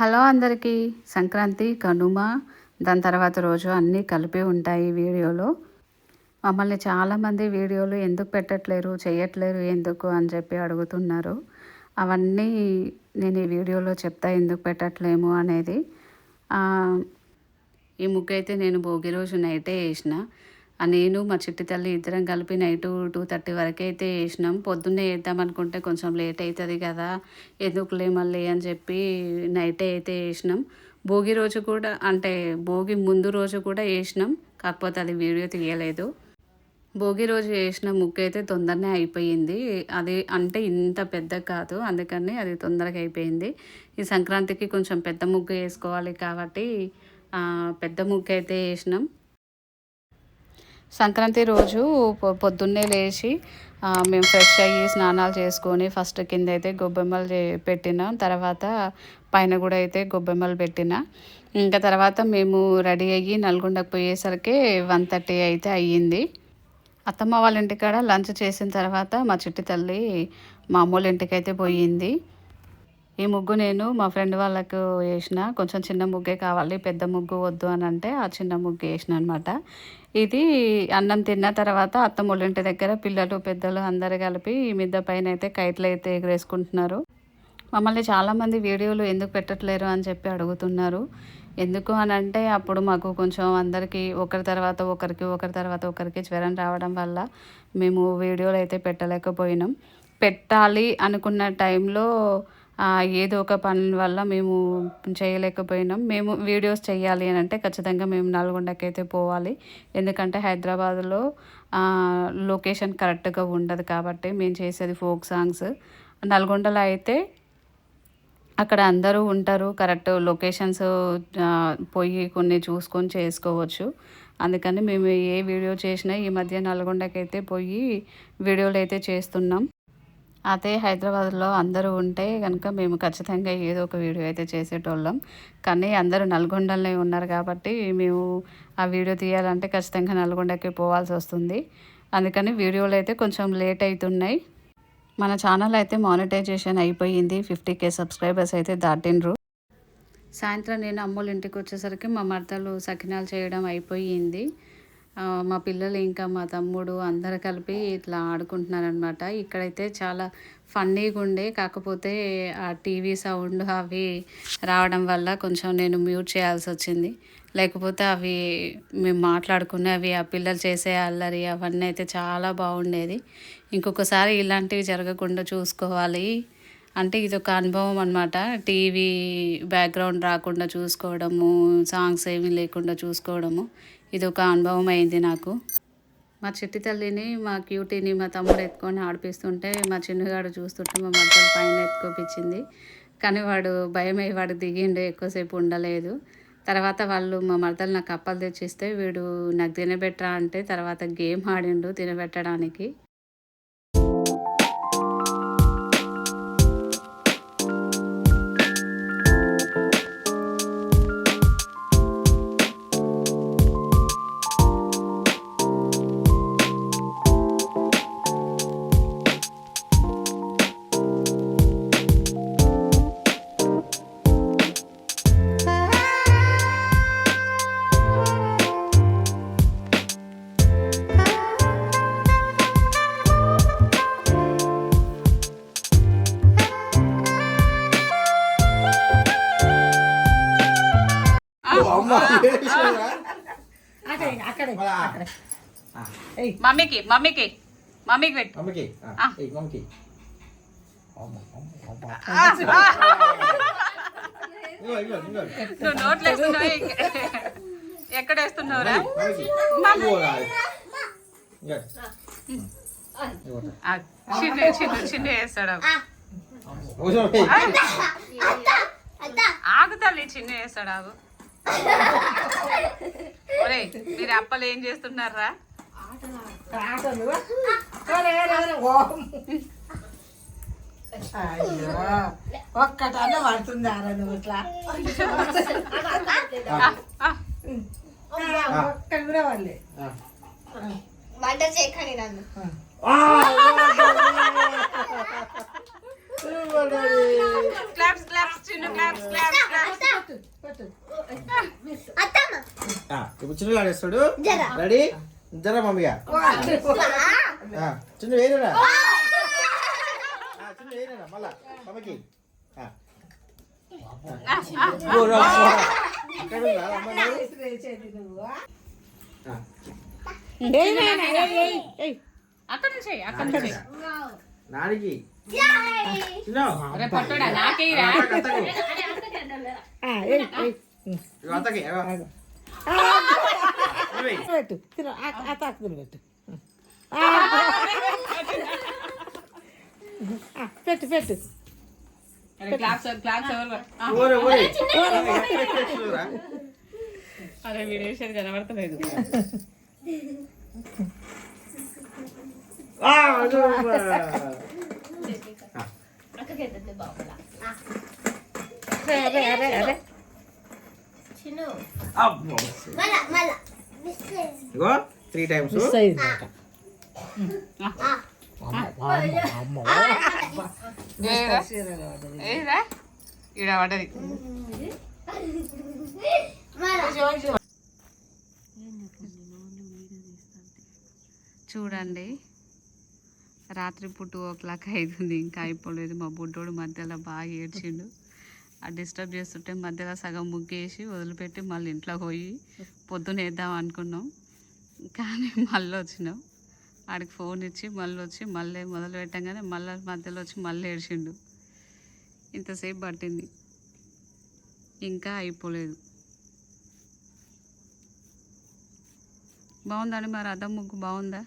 Hello అందరికీ. సంక్రాంతి కనుమ దాని తర్వాత రోజు అన్నీ కలిపి ఉంటాయి వీడియోలో. మమ్మల్ని చాలామంది వీడియోలు ఎందుకు పెట్టట్లేరు చేయట్లేరు ఎందుకు అని చెప్పి అడుగుతున్నారు. అవన్నీ నేను ఈ వీడియోలో చెప్తా ఎందుకు పెట్టట్లేము అనేది. ఈ ముగ్గు అయితే నేను భోగి రోజు నైటే వేసిన. నేను మా చిట్టి తల్లి ఇద్దరం కలిపి నైట్ టూ థర్టీ వరకు అయితే వేసినాం పొద్దున్నే వేద్దాం అనుకుంటే కొంచెం లేట్ అవుతుంది కదా ఎందుకులే మళ్ళీ అని చెప్పి నైటే అయితే వేసినాం భోగి రోజు కూడా అంటే భోగి ముందు రోజు కూడా వేసినాం కాకపోతే అది వీడియో తీయలేదు. భోగి రోజు వేసిన ముగ్గు అయితే తొందరనే అయిపోయింది. అది అంటే ఇంత పెద్ద కాదు అందుకని అది తొందరగా అయిపోయింది. ఈ సంక్రాంతికి కొంచెం పెద్ద ముగ్గు వేసుకోవాలి కాబట్టి పెద్ద ముగ్గు అయితే వేసినాం. సంక్రాంతి రోజు పొ- పొద్దున్నే లేచి మేము ఫ్రెష్ అయ్యి స్నానాలు చేసుకొని ఫస్ట్ కింద అయితే గొబ్బెమ్మలు పెట్టినాం తర్వాత పైన కూడా అయితే గొబ్బెమ్మలు పెట్టిన. ఇంకా తర్వాత మేము రెడీ అయ్యి నల్గొండకు పోయేసరికి వన్ థర్టీ అయితే అయ్యింది. అత్తమ్మ వాళ్ళ ఇంటికాడ లంచ్ చేసిన తర్వాత మా చిట్టి తల్లి మా అమ్మోళ్ళ పోయింది. ఈ ముగ్గు నేను మా ఫ్రెండ్ వాళ్ళకు వేసిన. కొంచెం చిన్న ముగ్గే కావాలి పెద్ద ముగ్గు వద్దు అని అంటే ఆ చిన్న ముగ్గు వేసిన అనమాట ఇది అన్నం తిన్న తర్వాత అత్తమ్ముళ్ళింటి దగ్గర పిల్లలు పెద్దలు అందరు కలిపి ఈ మిద్ద పైన అయితే కైట్లు అయితే ఎగరేసుకుంటున్నారు. మమ్మల్ని చాలామంది వీడియోలు ఎందుకు పెట్టట్లేరు అని చెప్పి అడుగుతున్నారు. ఎందుకు అని అంటే అప్పుడు మాకు కొంచెం అందరికీ ఒకరి తర్వాత ఒకరికి ఒకరి తర్వాత ఒకరికి జ్వరం రావడం వల్ల మేము వీడియోలు అయితే పెట్టలేకపోయినాం. పెట్టాలి అనుకున్న టైంలో ఏదో ఒక పని వల్ల మేము చేయలేకపోయినాం. మేము వీడియోస్ చేయాలి అని అంటే ఖచ్చితంగా మేము నల్గొండకి అయితే పోవాలి. ఎందుకంటే హైదరాబాద్లో లొకేషన్ కరెక్ట్గా ఉండదు కాబట్టి మేము చేసేది ఫోక్ సాంగ్స్. నల్గొండలో అయితే అక్కడ అందరూ ఉంటారు కరెక్ట్ లొకేషన్స్ పోయి కొన్ని చూసుకొని చేసుకోవచ్చు. అందుకని మేము ఏ వీడియో చేసినా ఈ మధ్య నల్గొండకి అయితే పోయి వీడియోలు అయితే చేస్తున్నాం. అదే హైదరాబాద్లో అందరూ ఉంటే కనుక మేము ఖచ్చితంగా ఏదో ఒక వీడియో అయితే చేసేటోళ్ళం. కానీ అందరూ నల్గొండలోనే ఉన్నారు కాబట్టి మేము ఆ వీడియో తీయాలంటే ఖచ్చితంగా నల్గొండకి పోవాల్సి వస్తుంది. అందుకని వీడియోలు అయితే కొంచెం లేట్ అవుతున్నాయి. మన ఛానల్ అయితే మానిటైజేషన్ అయిపోయింది. ఫిఫ్టీ కే సబ్స్క్రైబర్స్ అయితే దాటిండ్రు. సాయంత్రం నేను అమ్ములు ఇంటికి వచ్చేసరికి మా మర్తలు సకినాలు చేయడం అయిపోయింది. మా పిల్లలు ఇంకా మా తమ్ముడు అందరు కలిపి ఇట్లా ఆడుకుంటున్నారనమాట ఇక్కడైతే చాలా ఫన్నీగా ఉండే కాకపోతే ఆ టీవీ సౌండ్ అవి రావడం వల్ల కొంచెం నేను మ్యూట్ చేయాల్సి వచ్చింది. లేకపోతే అవి మేము మాట్లాడుకునేవి ఆ పిల్లలు చేసే అల్లరి అవన్నీ అయితే చాలా బాగుండేది. ఇంకొకసారి ఇలాంటివి జరగకుండా చూసుకోవాలి. అంటే ఇది ఒక అనుభవం అనమాట టీవీ బ్యాక్గ్రౌండ్ రాకుండా చూసుకోవడము సాంగ్స్ ఏమీ లేకుండా చూసుకోవడము. ఇది ఒక అనుభవం అయింది నాకు. మా చిట్టి తల్లిని మా క్యూటీని మా తమ్ముడు ఎత్తుకొని ఆడిపిస్తుంటే మా చిన్నగాడు చూస్తుంటే మా మధ్యలో పైన ఎత్తుకోపించింది కానీ వాడు భయం అయ్యి వాడు దిగిండు ఎక్కువసేపు ఉండలేదు. తర్వాత వాళ్ళు మా మరదలు నాకు అప్పలు తెచ్చిస్తే వీడు నాకు తినబెట్టరా అంటే తర్వాత గేమ్ ఆడిండు తినబెట్టడానికి. మమ్మీకి మమ్మీకి మమ్మీకి పెట్టు. మమ్మకి? మమ్మకి. నువ్వు నోట్లు వేస్తున్నావు ఎక్కడ వేస్తున్నావురా చిన్న చిన్న చిన్న వేస్తాడు. ఆగు తల్లి చిన్న వేస్తాడు ఆగు. ఒరేయ్ మీరు అప్పలు ఏం చేస్తున్నారా? ఒక్కటన్నా పడుతుందారా నువ్వు ఇట్లా? ఆ, ఒక్కటి కూడా వాళ్ళే వంట చేయకండి నన్ను. క్లాప్స్ క్లాప్స్ చిన్న క్లాప్స్ క్లాప్స్ క్లాప్స్ అత్తమ్మ. ఆ, ఇప్పుడు చిన్న జర. రెడీ? జర మమ్మీగా ఆ, చిన్న వేరేనా? చిన్న మళ్ళా మమ్మకి. అక్కడ నుంచి అక్కడ నుంచి. నానికి పెట్టు ఆ తాకుతులు పెట్టు. ఆ, ఆ, పెట్టు పెట్టు. అరే క్లాప్స్ క్లాప్స్ ఎవరు ఆ, ఓరే, ఓరే. చూడురా. అరే వీడియో కనబడతలేదు. ఆ, సూపర్. అక్కకెళ్తుంది బాబులా అరే అరే అరే అరే చిన్ను అబ్బో. మళ్ళా మళ్ళా ఇగో త్రీ టైమ్స్ మిస్ అయిందట ఏరా ఈడ పడ్డది చూడండి రాత్రి టూ ఓ క్లాక్ అవుతుంది ఇంకా అయిపోలేదు. మా బుడ్డోడు మధ్యలో బాగా ఏడ్చిండు. ఆ డిస్టర్బ్ చేస్తుంటే మధ్యలో సగం ముగ్గేసి వదిలిపెట్టి మళ్ళీ ఇంట్లో పోయి పొద్దున వేద్దాం అనుకున్నాం. కానీ మళ్ళీ వచ్చినాం. ఆడికి ఫోన్ ఇచ్చి మళ్ళీ వచ్చి మళ్ళీ మొదలు పెట్టంగానే మళ్ళీ మధ్యలో వచ్చి మళ్ళీ ఏడ్చిండు. ఇంతసేపు పట్టింది. ఇంకా అయిపోలేదు. బాగుందండి మరి అద్దం ముగ్గు బాగుందా?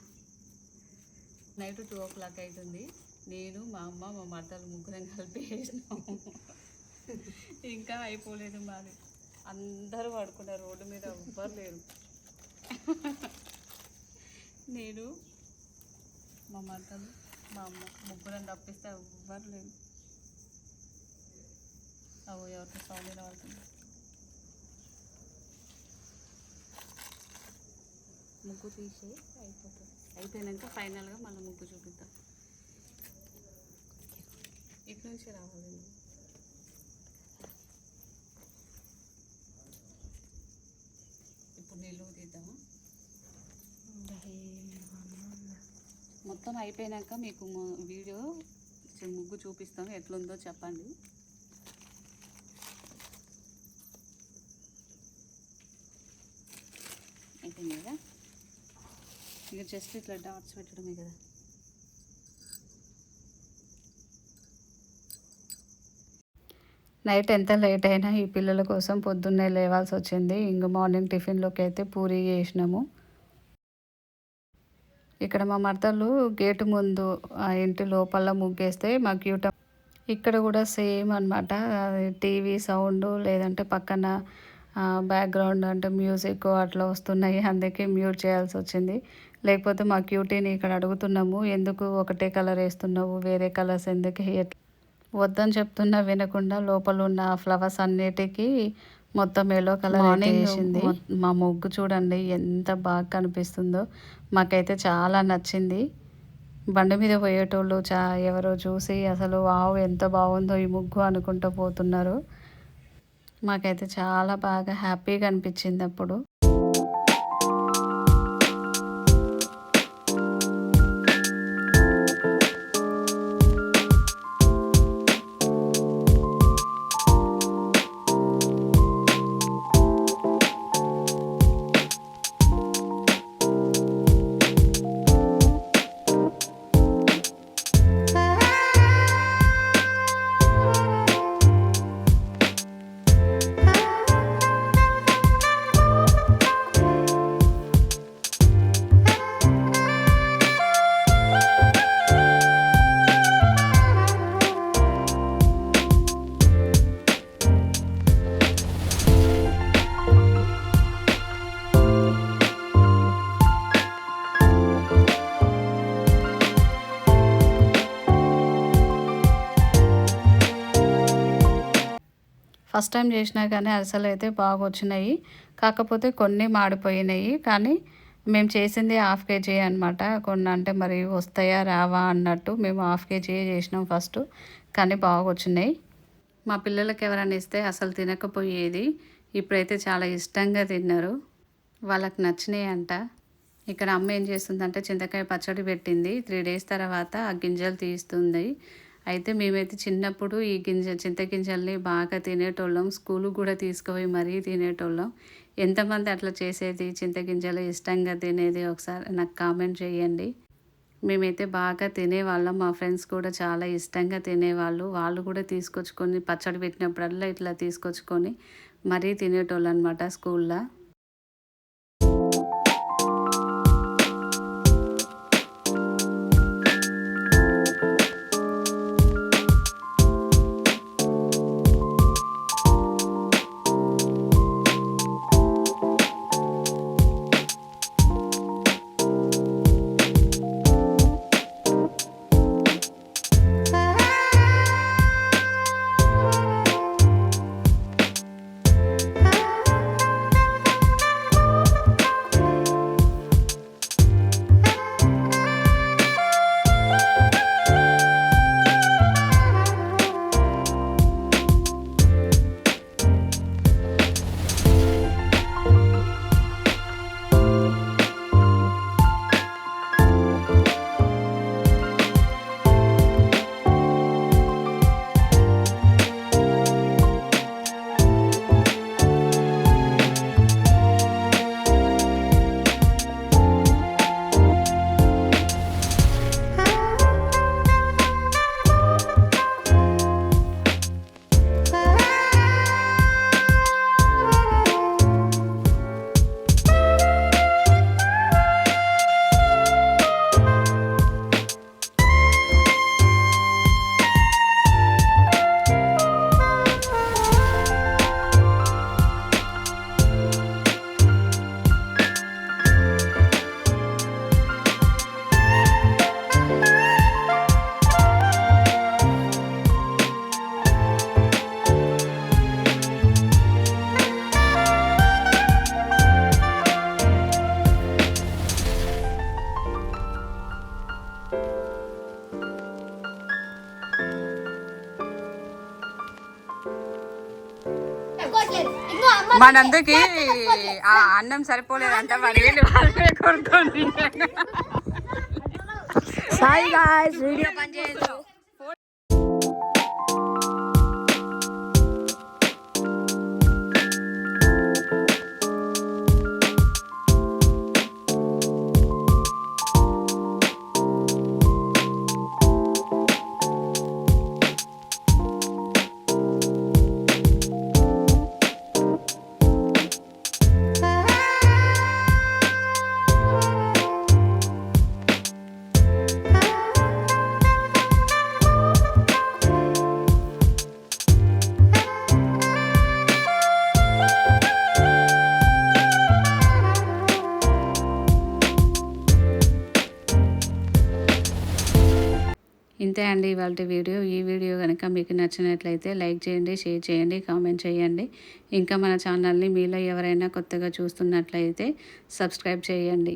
నైట్ టూ ఓ క్లాక్ అవుతుంది నేను మా అమ్మ మా మర్దలు ముగ్గురం కలిపి వేసినాము ఇంకా అయిపోలేదు మాది. అందరూ పడుకున్నారు. రోడ్డు మీద ఎవ్వరు లేరు. నేను మా మర్దలు మా అమ్మ ముగ్గురం తప్పిస్తే ఎవ్వరు లేరు. అవు ఎవరితో సౌండ్ వినబడుతుంది? ముగ్గు తీసి అయిపోతుంది. అయిపోయినాక ఫైనల్గా మళ్ళీ ముగ్గు చూపిద్దాం. ఇటు నుంచి రావాలి ఇప్పుడు నిలువ తీద్దామా? మొత్తం అయిపోయినాక మీకు వీడియో ముగ్గు చూపిస్తాం ఎట్లుందో చెప్పండి. అయిపోయింది కదా? ఇక జస్ట్ ఇట్లా డాట్స్ పెట్టడమే కదా. నైట్ ఎంత లేట్ అయినా ఈ పిల్లల కోసం పొద్దున్నే లేవాల్సి వచ్చింది. ఇంక మార్నింగ్ టిఫిన్లోకి అయితే పూరి చేసినాము. ఇక్కడ మా మర్తలు గేటు ముందు ఆ ఇంటి లోపల ముగ్గేస్తే మా క్యూట ఇక్కడ కూడా సేమ్ అనమాట టీవీ సౌండ్ లేదంటే పక్కన బ్యాక్గ్రౌండ్ అంటే మ్యూజిక్ అట్లా వస్తున్నాయి. అందుకే మ్యూట్ చేయాల్సి వచ్చింది. లేకపోతే మా క్యూటీని ఇక్కడ అడుగుతున్నాము ఎందుకు ఒకటే కలర్ వేస్తున్నావు వేరే కలర్స్ ఎందుకు వద్దని చెప్తున్నా వినకుండా లోపల ఉన్న ఫ్లవర్స్ అన్నిటికీ మొత్తం ఎల్లో కలర్ వేసింది. మా ముగ్గు చూడండి ఎంత బాగా కనిపిస్తుందో. మాకైతే చాలా నచ్చింది. బండి మీద పోయేటోళ్ళు చా ఎవరో చూసి అసలు వావ్ ఎంత బాగుందో ఈ ముగ్గు అనుకుంటూ పోతున్నారు. మాకైతే చాలా బాగా హ్యాపీగా అనిపించింది అప్పుడు. ఫస్ట్ టైం చేసినా కానీ అరిసెలు అయితే బాగా వచ్చినాయి కాకపోతే కొన్ని మాడిపోయినాయి. కానీ మేము చేసింది హాఫ్ కేజీ అనమాట కొన్ని అంటే మరి వస్తాయా రావా అన్నట్టు మేము హాఫ్ కేజీ చేసినాం ఫస్ట్. కానీ బాగా వచ్చినాయి మా పిల్లలకి ఎవరైనా ఇస్తే అసలు తినకపోయేది. ఇప్పుడైతే చాలా ఇష్టంగా తిన్నారు. వాళ్ళకి నచ్చినాయి అంట. ఇక్కడ అమ్మ ఏం చేస్తుందంటే చింతకాయ పచ్చడి పెట్టింది. త్రీ డేస్ తర్వాత ఆ గింజలు తీస్తుంది. అయితే మేమైతే చిన్నప్పుడు ఈ గింజ చింతగింజల్ని బాగా తినేటోళ్ళం. స్కూలు కూడా తీసుకుపోయి మరీ తినేటోళ్ళం. ఎంతమంది అట్లా చేసేది? చింతగింజలు ఇష్టంగా తినేది ఒకసారి నాకు కామెంట్ చేయండి. మేమైతే బాగా తినేవాళ్ళం. మా ఫ్రెండ్స్ కూడా చాలా ఇష్టంగా తినేవాళ్ళు. వాళ్ళు కూడా తీసుకొచ్చుకొని పచ్చడి పెట్టినప్పుడల్లా ఇట్లా తీసుకొచ్చుకొని మరీ తినేటోళ్ళు అనమాట స్కూల్లో. మనందుకి ఆ అన్నం సరిపోలేదంట మరి వాళ్ళే సాయి గాయస్ వీడియో పని ఇవాళ వీడియో ఈ వీడియో కనుక మీకు నచ్చినట్లయితే లైక్ చేయండి షేర్ చేయండి కామెంట్ చేయండి. ఇంకా మన ఛానల్ని మీలో ఎవరైనా కొత్తగా చూస్తున్నట్లయితే సబ్స్క్రైబ్ చేయండి.